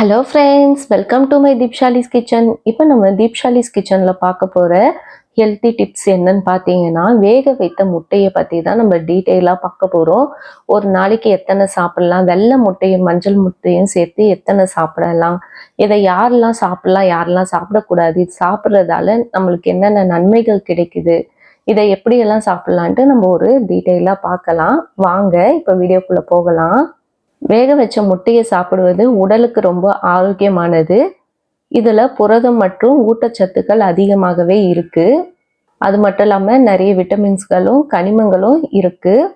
Hello friends welcome to my Deepshali's kitchen இப்போ நம்ம தீப்ஷாலிஸ் கிச்சனில் பார்க்க போகிற ஹெல்த்தி டிப்ஸ் என்னன்னு பார்த்தீங்கன்னா வேக வைத்த முட்டையை பற்றி தான் நம்ம டீட்டெயிலாக பார்க்க போகிறோம் ஒரு நாளைக்கு எத்தனை சாப்பிட்லாம்? வெள்ளை முட்டையும் மஞ்சள் முட்டையும் சேர்த்து எத்தனை சாப்பிடலாம்? இதை யாரெல்லாம் சாப்பிட்லாம் யாரெல்லாம் சாப்பிடக்கூடாது? இது சாப்பிட்றதால நம்மளுக்கு என்னென்ன நன்மைகள் கிடைக்குது? இதை எப்படியெல்லாம் சாப்பிட்லான்ட்டு நம்ம ஒரு டீட்டெயிலாக பார்க்கலாம். வாங்க இப்போ வீடியோக்குள்ளே போகலாம். வேக வச்ச முட்டையை சாப்பிடுவது உடலுக்கு ரொம்ப ஆரோக்கியமானது. இதில் புரதம் மற்றும் ஊட்டச்சத்துக்கள் அதிகமாகவே இருக்குது அது மட்டும் இல்லாமல் நிறைய விட்டமின்ஸ்களும் கனிமங்களும் இருக்குது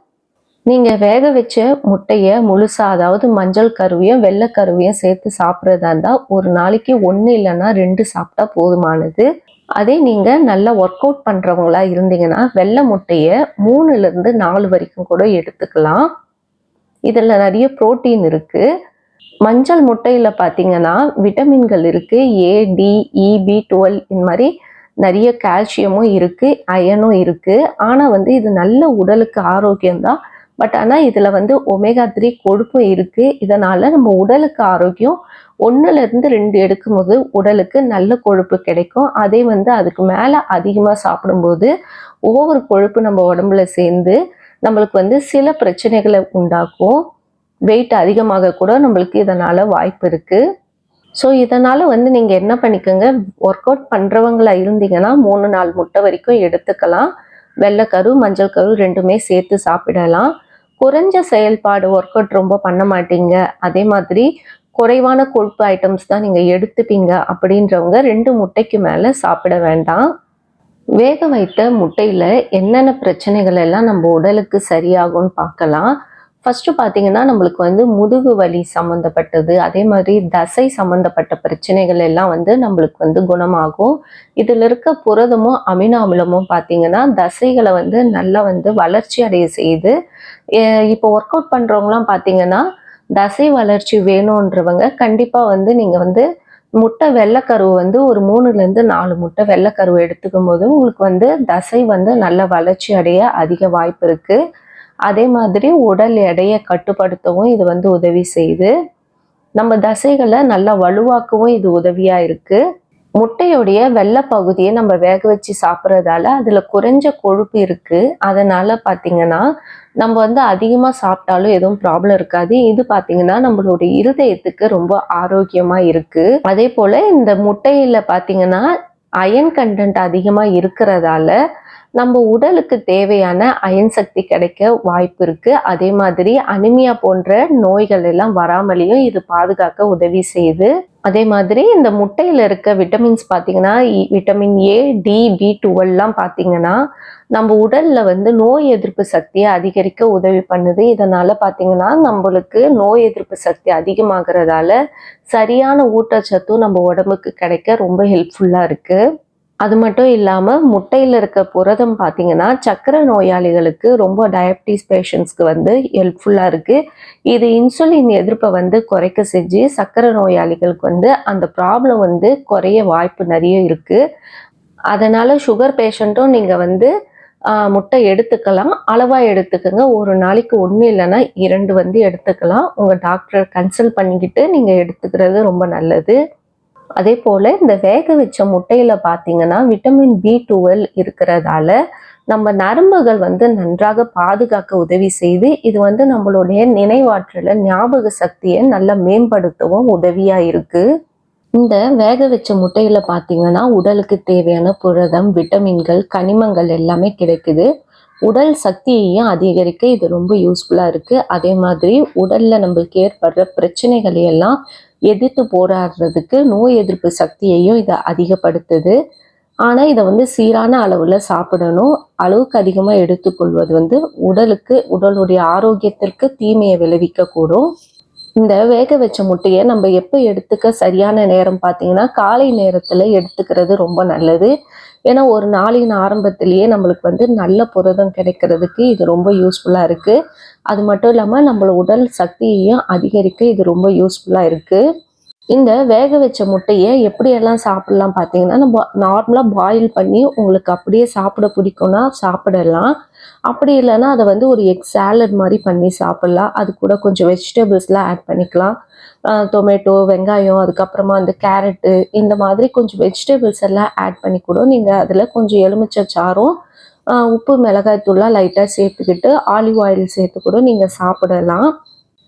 நீங்கள் வேக வச்ச முட்டையை முழுசாக அதாவது மஞ்சள் கருவையும் வெள்ளை கருவியும் சேர்த்து சாப்பிட்றதா இருந்தால் ஒரு நாளைக்கு ஒன்று இல்லைன்னா ரெண்டு சாப்பிட்டா போதுமானது. அதே நீங்கள் நல்லா ஒர்க் அவுட் பண்ணுறவங்களா இருந்தீங்கன்னா வெள்ளை முட்டையை மூணுலேருந்து நாலு வரைக்கும் கூட எடுத்துக்கலாம். இதில் நிறைய புரோட்டீன் இருக்குது மஞ்சள் முட்டையில் பார்த்தீங்கன்னா விட்டமின்கள் இருக்குது A D E B e, twelve இந்த மாதிரி நிறைய கால்சியமும் இருக்குது அயனும் இருக்குது ஆனால் வந்து இது நல்ல உடலுக்கு ஆரோக்கியம்தான் பட் ஆனால் இதில் வந்து ஒமேகா த்ரீ கொழுப்பும் இருக்குது இதனால் நம்ம உடலுக்கு ஆரோக்கியம். ஒன்றுலேருந்து ரெண்டு எடுக்கும்போது உடலுக்கு நல்ல கொழுப்பு கிடைக்கும். அதே வந்து அதுக்கு மேலே அதிகமாக சாப்பிடும்போது ஒவ்வொரு கொழுப்பு நம்ம உடம்புல சேர்ந்து நம்மளுக்கு வந்து சில பிரச்சனைகளை உண்டாக்கும். வெயிட் அதிகமாக கூட நம்மளுக்கு இதனால் வாய்ப்பு இருக்குது ஸோ இதனால் வந்து நீங்கள் என்ன பண்ணிக்கோங்க ஒர்க் அவுட் பண்ணுறவங்களா இருந்தீங்கன்னா மூணு நாள் முட்டை வரைக்கும் எடுத்துக்கலாம். வெள்ளைக்கரு மஞ்சள் கரு ரெண்டுமே சேர்த்து சாப்பிடலாம். குறைஞ்ச செயல்பாடு ஒர்க் அவுட் ரொம்ப பண்ண மாட்டீங்க. அதே மாதிரி குறைவான கொழுப்பு ஐட்டம்ஸ் தான் நீங்கள் எடுத்துப்பீங்க அப்படின்றவங்க ரெண்டு முட்டைக்கு மேலே சாப்பிட வேண்டாம். வேக வைத்த முட்டையில் என்னென்ன பிரச்சனைகள் எல்லாம் நம்ம உடலுக்கு சரியாகும்னு பார்க்கலாம். ஃபஸ்ட்டு பார்த்தீங்கன்னா நம்மளுக்கு வந்து முதுகு வலி சம்மந்தப்பட்டது அதே மாதிரி தசை சம்மந்தப்பட்ட பிரச்சனைகள் எல்லாம் வந்து நம்மளுக்கு வந்து குணமாகும். இதில் இருக்க புரதமும் அமினோ அமிலமும் பார்த்தீங்கன்னா தசைகளை வந்து நல்லா வந்து வளர்ச்சி அடைய செய்யுது. இப்போ ஒர்க் அவுட் பண்ணுறவங்களாம் பார்த்தீங்கன்னா தசை வளர்ச்சி வேணுன்றவங்க கண்டிப்பாக வந்து நீங்கள் வந்து முட்டை வெள்ளைக்கருவு வந்து ஒரு மூணுலேருந்து நாலு முட்டை வெள்ளைக்கருவு எடுத்துக்கும் போது உங்களுக்கு வந்து தசை வந்து நல்ல வளர்ச்சி அடைய அதிக வாய்ப்பு இருக்குது அதே மாதிரி உடல் எடையை கட்டுப்படுத்தவும் இது வந்து உதவி செய்யுது. நம்ம தசைகளை நல்லா வலுவாக்கவும் இது உதவியாக இருக்குது முட்டையுடைய வெள்ளை பகுதியை நம்ம வேக வச்சு சாப்பிட்றதால அதில் குறைஞ்ச கொழுப்பு இருக்குது அதனால் பார்த்தீங்கன்னா நம்ம வந்து அதிகமாக சாப்பிட்டாலும் எதுவும் ப்ராப்ளம் இருக்காது. இது பார்த்தீங்கன்னா நம்மளுடைய இருதயத்துக்கு ரொம்ப ஆரோக்கியமாக இருக்குது அதே போல் இந்த முட்டையில் பார்த்தீங்கன்னா அயன் கண்டென்ட் அதிகமாக இருக்கிறதால நம்ம உடலுக்கு தேவையான அயன் சக்தி கிடைக்க வாய்ப்பு இருக்கு. அதே மாதிரி அனிமியா போன்ற நோய்கள் எல்லாம் வராமலேயும் இது பாதுகாக்க உதவி செய்யுது. அதே மாதிரி இந்த முட்டையில் இருக்க விட்டமின்ஸ் பார்த்தீங்கன்னா விட்டமின் ஏ டி பி டுவெல்லாம் பார்த்தீங்கன்னா நம்ம உடல்ல வந்து நோய் எதிர்ப்பு சக்தியை அதிகரிக்க உதவி பண்ணுது. இதனால பார்த்தீங்கன்னா நம்மளுக்கு நோய் எதிர்ப்பு சக்தி அதிகமாகிறதால சரியான ஊட்டச்சத்தும் நம்ம உடம்புக்கு கிடைக்க ரொம்ப ஹெல்ப்ஃபுல்லாக இருக்குது அது மட்டும் இல்லாமல் முட்டையில் இருக்க புரதம் பார்த்தீங்கன்னா சக்கரை நோயாளிகளுக்கு ரொம்ப டயபிட்டிஸ் பேஷண்ட்ஸ்க்கு வந்து ஹெல்ப்ஃபுல்லாக இருக்குது இது இன்சுலின் எதிர்ப்பை வந்து குறைக்க செஞ்சு சக்கரை நோயாளிகளுக்கு வந்து அந்த ப்ராப்ளம் வந்து குறைய வாய்ப்பு நிறைய இருக்குது அதனால் சுகர் பேஷண்ட்டும் நீங்கள் வந்து முட்டை எடுத்துக்கலாம். அளவாக எடுத்துக்கோங்க. ஒரு நாளைக்கு ஒன்று இல்லைன்னா இரண்டு வந்து எடுத்துக்கலாம். உங்கள் டாக்டரை கன்சல்ட் பண்ணிக்கிட்டு நீங்கள் எடுத்துக்கிறது ரொம்ப நல்லது. அதே போல் இந்த வேக வச்ச முட்டையில் பார்த்தீங்கன்னா விட்டமின் பி டுவெல் இருக்கிறதால நம்ம நரம்புகள் வந்து நன்றாக பாதுகாக்க உதவி செய்து இது வந்து நம்மளுடைய நினைவாற்றலை ஞாபக சக்தியை நல்லா மேம்படுத்தவும் உதவியாக இருக்குது இந்த வேக வச்ச முட்டையில் பார்த்தீங்கன்னா உடலுக்கு தேவையான புரதம் விட்டமின்கள் கனிமங்கள் எல்லாமே கிடைக்குது. உடல் சக்தியையும் அதிகரிக்க இது ரொம்ப யூஸ்ஃபுல்லாக இருக்குது அதே மாதிரி உடலில் நம்மளுக்கு ஏற்படுற பிரச்சனைகளை எல்லாம் எதிர்த்து போராடுறதுக்கு நோய் எதிர்ப்பு சக்தியையும் இதை அதிகப்படுத்துது. ஆனால் இதை வந்து சீரான அளவில் சாப்பிடணும். அளவுக்கு அதிகமாக எடுத்துக்கொள்வது வந்து உடலுக்கு உடலுடைய ஆரோக்கியத்திற்கு தீமையை விளைவிக்கக்கூடும். இந்த வேக வச்ச முட்டையை நம்ம எப்போ எடுத்துக்க சரியான நேரம் பார்த்தீங்கன்னா காலை நேரத்தில் எடுத்துக்கிறது ரொம்ப நல்லது. ஏன்னா ஒரு நாளின் ஆரம்பத்திலேயே நம்மளுக்கு வந்து நல்ல புரதம் கிடைக்கிறதுக்கு இது ரொம்ப யூஸ்ஃபுல்லாக இருக்குது அது மட்டும் இல்லாமல் நம்மளோட உடல் சக்தியையும் அதிகரிக்க இது ரொம்ப யூஸ்ஃபுல்லாக இருக்குது இந்த வேக வச்ச முட்டையை எப்படியெல்லாம் சாப்பிடலாம் பார்த்தீங்கன்னா நம்ம நார்மலாக பாயில் பண்ணி உங்களுக்கு அப்படியே சாப்பிட பிடிக்கும்னா சாப்பிடலாம். அப்படி இல்லைன்னா அதை வந்து ஒரு எக் சாலட் மாதிரி பண்ணி சாப்பிட்லாம். அது கூட கொஞ்சம் வெஜிடபிள்ஸ்லாம் ஆட் பண்ணிக்கலாம். டொமேட்டோ வெங்காயம் அதுக்கப்புறமா அந்த கேரட்டு இந்த மாதிரி கொஞ்சம் வெஜிடபிள்ஸ் எல்லாம் ஆட் பண்ணி கூட நீங்கள் அதில் கொஞ்சம் எலுமிச்சை சாறும் உப்பு மிளகாய் தூள்லாம் லைட்டாக சேர்த்துக்கிட்டு ஆலிவ் ஆயில் சேர்த்து கூட நீங்கள் சாப்பிடலாம்.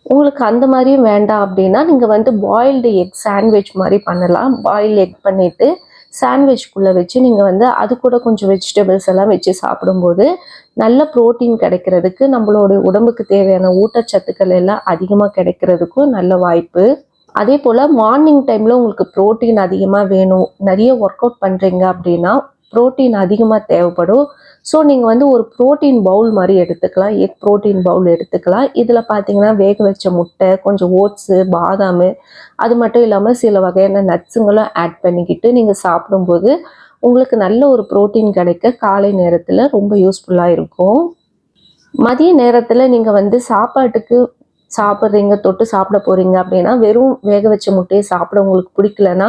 உங்களுக்கு அந்த மாதிரியும் வேண்டாம் அப்படின்னா நீங்கள் வந்து பாயில்டு எக் சாண்ட்விச் மாதிரி பண்ணலாம். பாயில் எக் பண்ணிவிட்டு சாண்ட்விச்குள்ளே வச்சு நீங்கள் வந்து அது கூட கொஞ்சம் வெஜிடபிள்ஸ் எல்லாம் வச்சு சாப்பிடும்போது நல்ல ப்ரோட்டீன் கிடைக்கிறதுக்கு நம்மளோட உடம்புக்கு தேவையான ஊட்டச்சத்துக்கள் எல்லாம் அதிகமாக கிடைக்கிறதுக்கும் நல்ல வாய்ப்பு. அதே போல் மார்னிங் டைமில் உங்களுக்கு ப்ரோட்டீன் அதிகமாக வேணும் நிறைய ஒர்க் அவுட் பண்ணுறீங்க அப்படின்னா புரோட்டீன் அதிகமாக தேவைப்படும். ஸோ நீங்கள் வந்து ஒரு புரோட்டீன் பவுல் மாதிரி எடுத்துக்கலாம். எக் புரோட்டீன் பவுல் எடுத்துக்கலாம். இதில் பார்த்தீங்கன்னா வேக வச்ச முட்டை கொஞ்சம் ஓட்ஸு பாதாம் அது மட்டும் இல்லாமல் சில வகையான நட்ஸுங்களும் ஆட் பண்ணிக்கிட்டு நீங்கள் சாப்பிடும்போது உங்களுக்கு நல்ல ஒரு புரோட்டீன் கிடைக்க காலை நேரத்தில் ரொம்ப யூஸ்ஃபுல்லாக இருக்கும். மதிய நேரத்தில் நீங்கள் வந்து சாப்பாட்டுக்கு சாப்பிட்றீங்க தொட்டு சாப்பிட போகிறீங்க அப்படின்னா வெறும் வேக வச்ச முட்டையை சாப்பிட உங்களுக்கு பிடிக்கலன்னா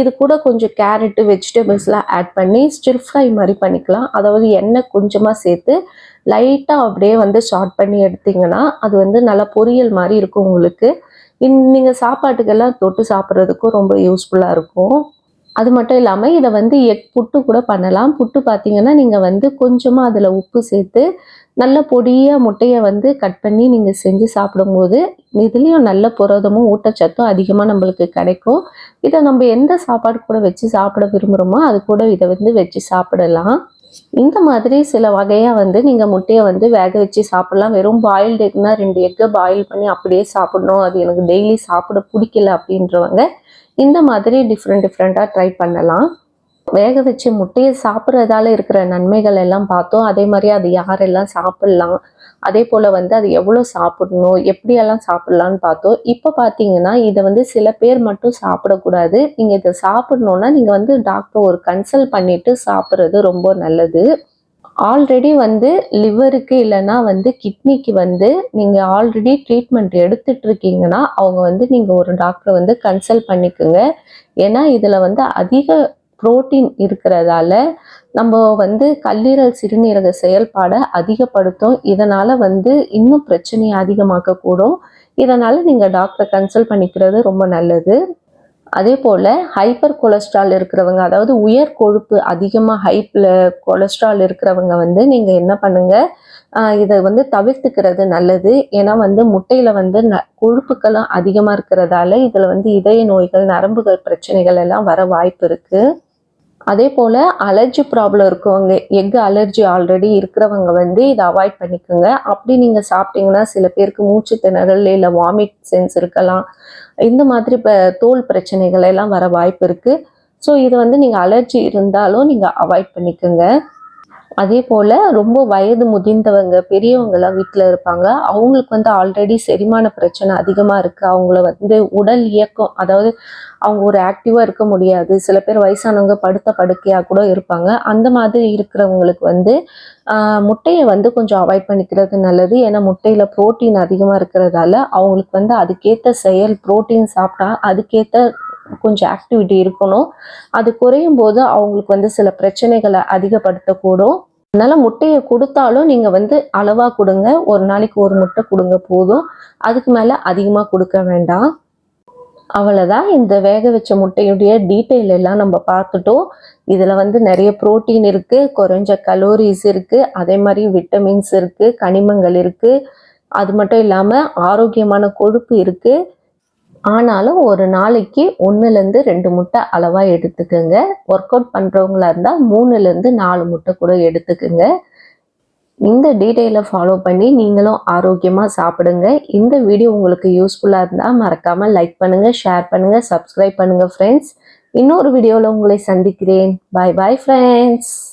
இது கூட கொஞ்சம் கேரட்டு வெஜிடபிள்ஸ்லாம் ஆட் பண்ணி ஸ்டில் ஃப்ரை மாதிரி பண்ணிக்கலாம். அதாவது எண்ணெய் கொஞ்சமாக சேர்த்து லைட்டாக அப்படியே வந்து ஷார்ட் பண்ணி எடுத்தீங்கன்னா அது வந்து நல்லா பொரியல் மாதிரி இருக்கும் உங்களுக்கு. இன் நீங்கள் சாப்பாட்டுக்கெல்லாம் தொட்டு சாப்பிட்றதுக்கும் ரொம்ப யூஸ்ஃபுல்லாக இருக்கும். அது மட்டும் இல்லாமல் இதை வந்து எக் புட்டு கூட பண்ணலாம். புட்டு பார்த்தீங்கன்னா நீங்கள் வந்து கொஞ்சமாக அதில் உப்பு சேர்த்து நல்ல பொடியாக முட்டையை வந்து கட் பண்ணி நீங்கள் செஞ்சு சாப்பிடும்போது இதுலேயும் நல்ல புரதமும் ஊட்டச்சத்தும் அதிகமாக நம்மளுக்கு கிடைக்கும். இதை நம்ம எந்த சாப்பாடு கூட வச்சு சாப்பிட விரும்புகிறோமோ அது கூட இதை வந்து வச்சு சாப்பிடலாம். இந்த மாதிரி சில வகையாக வந்து நீங்கள் முட்டையை வந்து வேக வச்சு சாப்பிடலாம். வெறும் பாயில்டு எக்னா ரெண்டு எக்கை பாயில் பண்ணி அப்படியே சாப்பிடணும். அது எனக்கு டெய்லி சாப்பிட பிடிக்கல அப்படின்றவங்க இந்த மாதிரி டிஃப்ரெண்ட் டிஃப்ரெண்ட்டாக ட்ரை பண்ணலாம். வேக வச்சு முட்டையை சாப்பிட்றதால இருக்கிற நன்மைகள் எல்லாம் பார்த்தோம். அதே மாதிரி அது யாரெல்லாம் சாப்பிட்லாம் அதே போல் வந்து அது எவ்வளோ சாப்பிடணும் எப்படியெல்லாம் சாப்பிட்லான்னு பார்த்தோம். இப்போ பார்த்தீங்கன்னா இதை வந்து சில பேர் மட்டும் சாப்பிடக்கூடாது. நீங்கள் இதை சாப்பிடணுன்னா நீங்கள் வந்து டாக்டர் ஒரு கன்சல்ட் பண்ணிட்டு சாப்பிட்றது ரொம்ப நல்லது. ஆல்ரெடி வந்து லிவருக்கு இல்லைன்னா வந்து கிட்னிக்கு வந்து நீங்கள் ஆல்ரெடி ட்ரீட்மெண்ட் எடுத்துட்டு இருக்கீங்கன்னா அவங்க வந்து நீங்கள் ஒரு டாக்டரை வந்து கன்சல்ட் பண்ணிக்கோங்க. ஏன்னா இதில் வந்து அதிக புரோட்டீன் இருக்கிறதால நம்ம வந்து கல்லீரல் சிறுநீரக செயல்பாடை அதிகப்படுத்தும். இதனால் வந்து இன்னும் பிரச்சனையை அதிகமாக்கக்கூடும். இதனால் நீங்கள் டாக்டரை கன்சல்ட் பண்ணிக்கிறது ரொம்ப நல்லது. அதே போல் ஹைப்பர் கொலஸ்ட்ரால் இருக்கிறவங்க அதாவது உயர் கொழுப்பு அதிகமாக ஹைப்பில் கொலஸ்ட்ரால் இருக்கிறவங்க வந்து நீங்கள் என்ன பண்ணுங்கள் இதை வந்து தவிர்த்துக்கிறது நல்லது. ஏன்னா வந்து முட்டையில் வந்து ந கொழுப்புக்கெல்லாம் அதிகமாக இருக்கிறதால இதில் வந்து இதய நோய்கள் நரம்புகள் பிரச்சனைகள் எல்லாம் வர வாய்ப்பு இருக்குது அதே போல் அலர்ஜி ப்ராப்ளம் இருக்கவங்க எக் அலர்ஜி ஆல்ரெடி இருக்கிறவங்க வந்து இதை அவாய்ட் பண்ணிக்கோங்க. அப்படி நீங்கள் சாப்பிட்டீங்கன்னா சில பேருக்கு மூச்சு திணறல் இல்லை வாமிட் சென்ஸ் இருக்கலாம். இந்த மாதிரி இப்போ தோல் பிரச்சனைகள் எல்லாம் வர வாய்ப்பு இருக்குது ஸோ இது வந்து நீங்கள் அலர்ஜி இருந்தாலும் நீங்கள் அவாய்ட் பண்ணிக்கோங்க. அதே போல் ரொம்ப வயது முதிர்ந்தவங்க பெரியவங்கெல்லாம் வீட்டில் இருப்பாங்க. அவங்களுக்கு வந்து ஆல்ரெடி செரிமான பிரச்சனை அதிகமாக இருக்குது அவங்கள வந்து உடல் இயக்கம் அதாவது அவங்க ஒரு ஆக்டிவாக இருக்க முடியாது. சில பேர் வயசானவங்க படுத்த படுக்கையாக கூட இருப்பாங்க. அந்த மாதிரி இருக்கிறவங்களுக்கு வந்து முட்டையை வந்து கொஞ்சம் அவாய்ட் பண்ணிக்கிறது நல்லது. ஏன்னா முட்டையில் புரோட்டீன் அதிகமாக இருக்கிறதால அவங்களுக்கு வந்து அதுக்கேற்ற செயல் புரோட்டீன் சாப்பிட்டா அதுக்கேற்ற கொஞ்சம் ஆக்டிவிட்டி இருக்கணும். அது குறையும் போது அவங்களுக்கு வந்து சில பிரச்சனைகளை அதிகப்படுத்தக்கூடும். அதனால முட்டையை கொடுத்தாலும் நீங்க வந்து அளவா கொடுங்க. ஒரு நாளைக்கு ஒரு முட்டை கொடுங்க போதும். அதுக்கு மேல அதிகமா கொடுக்க வேண்டாம். அவ்வளோதான் இந்த வேக வச்ச முட்டையுடைய டீட்டெயில் எல்லாம் நம்ம பார்த்துட்டோம். இதில் வந்து நிறைய புரோட்டீன் இருக்குது குறைஞ்ச கலோரிஸ் இருக்குது அதே மாதிரி விட்டமின்ஸ் இருக்குது கனிமங்கள் இருக்குது அது மட்டும் இல்லாமல் ஆரோக்கியமான கொழுப்பு இருக்குது ஆனாலும் ஒரு நாளைக்கு ஒன்றுலேருந்து ரெண்டு முட்டை அளவாக எடுத்துக்கோங்க. ஒர்க் அவுட் பண்ணுறவங்களா இருந்தால் மூணுலேருந்து நாலு முட்டை கூட எடுத்துக்கோங்க. இந்த டீட்டெயிலை ஃபாலோ பண்ணி நீங்களும் ஆரோக்கியமாக சாப்பிடுங்க. இந்த வீடியோ உங்களுக்கு யூஸ்ஃபுல்லாக இருந்தால் மறக்காமல் லைக் பண்ணுங்கள் ஷேர் பண்ணுங்கள் சப்ஸ்கிரைப் பண்ணுங்கள் ஃப்ரெண்ட்ஸ் இன்னொரு வீடியோவில் உங்களை சந்திக்கிறேன். பாய் பாய் ஃப்ரெண்ட்ஸ்